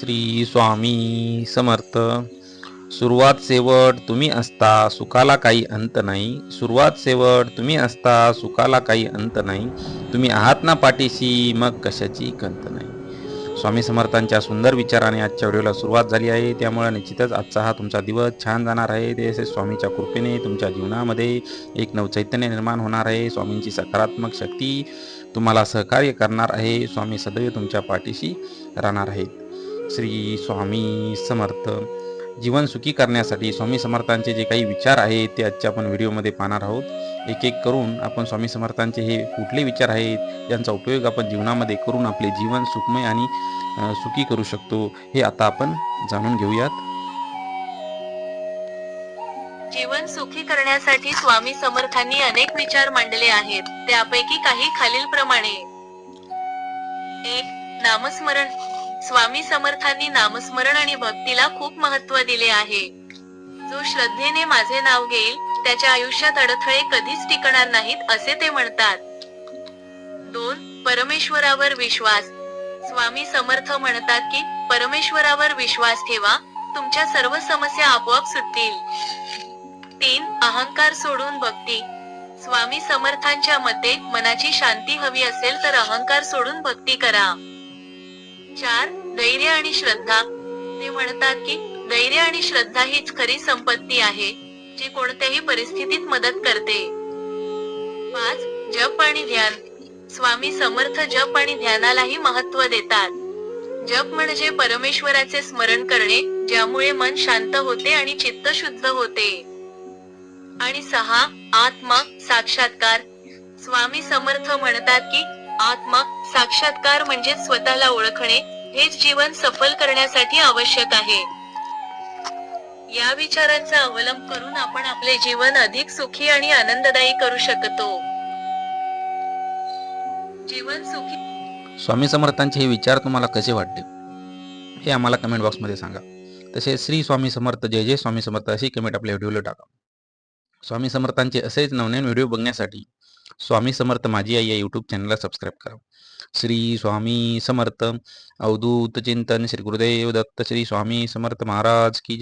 श्री स्वामी समर्थ. सुरुवात शेवट तुम्ही असता सुखाला काही अंत नाही. सुरुवात शेवट तुम्ही असता सुखाला काही अंत नाही. तुम्ही आहात ना पाठीशी मग कशाची कंत नाही. स्वामी समर्थांच्या सुंदर विचाराने आजच्या व्हिडिओला सुरुवात झाली आहे. त्यामुळे निश्चितच आजचा हा तुमचा दिवस छान जाणार आहे. ते असे स्वामीच्या कृपेने तुमच्या जीवनामध्ये एक नवचैतन्य निर्माण होणार आहे. स्वामींची सकारात्मक शक्ती तुम्हाला सहकार्य करणार आहे. स्वामी सदैव तुमच्या पाठीशी राहणार आहेत. श्री स्वामी समर्थ. जीवन सुखी करण्यासाठी स्वामी समर्थांचे जे काही विचार आहेत ते आजच्या आपण व्हिडिओमध्ये पाहणार आहोत. एक एक करून आपण स्वामी समर्थांचे हे कुठले विचार आहेत यांचा उपयोग आपण जीवनामध्ये करून आपले जीवन सुखमय आणि सुखी करू शकतो हे आता आपण जाणून घेऊयात. जीवन सुखी करण्यासाठी स्वामी समर्थांनी अनेक विचार मांडले आहेत. त्यापैकी काही खालीलप्रमाणे. एक नामस्मरण. स्वामी समर्थांनी नामस्मरण आणि भक्तीला खूप महत्त्व दिले आहे. जो श्रद्धेने माझे नाव घेईल त्याच्या आयुष्यात अडथळे कधीच टिकणार नाहीत असे ते म्हणतात. दोन परमेश्वरावर विश्वास. स्वामी समर्थ म्हणतात की परमेश्वरावर विश्वास ठेवा तुमच्या सर्व समस्या आपोआप सुटतील. तीन अहंकार सोडून भक्ती. स्वामी समर्थांच्या मते मनाची शांती हवी असेल तर अहंकार सोडून भक्ती करा. चार धैर्य आणि श्रद्धा. ते म्हणतात की धैर्य आणि श्रद्धा हीच खरी संपत्ती आहे जी कोणत्याही परिस्थितीत मदत करते. पाच जप आणि ध्यान. स्वामी समर्थ जप आणि ध्यानालाही महत्त्व देतात. जप म्हणजे परमेश्वराचे स्मरण करणे ज्यामुळे मन शांत होते आणि चित्त शुद्ध होते. आणि सहा आत्मा साक्षात्कार. स्वामी समर्थ म्हणतात की आत्मा साक्षात्कार म्हणजे स्वतःला ओळखणे हेच जीवन सफल करण्यासाठी आवश्यक आहे. या विचारांचा अवलंब करून आपण आपले जीवन अधिक सुखी आणि आनंददायी करू शकतो. जीवन सुखी स्वामी समर्थांचे हे विचार तुम्हाला कसे वाटले? हे आम्हाला कमेंट बॉक्समध्ये सांगा. तसेच श्री स्वामी समर्थ जय जय स्वामी समर्थ अशी कमेंट आपल्या व्हिडिओला टाका. स्वामी समर्थांचे असेच नवनवीन व्हिडिओ बघण्यासाठी स्वामी समर्थ माझी आई या यूट्यूब चॅनलला सबस्क्राईब करा. श्री स्वामी समर्थ अवधूत चिंतन श्री गुरुदेव दत्त श्री स्वामी समर्थ महाराज की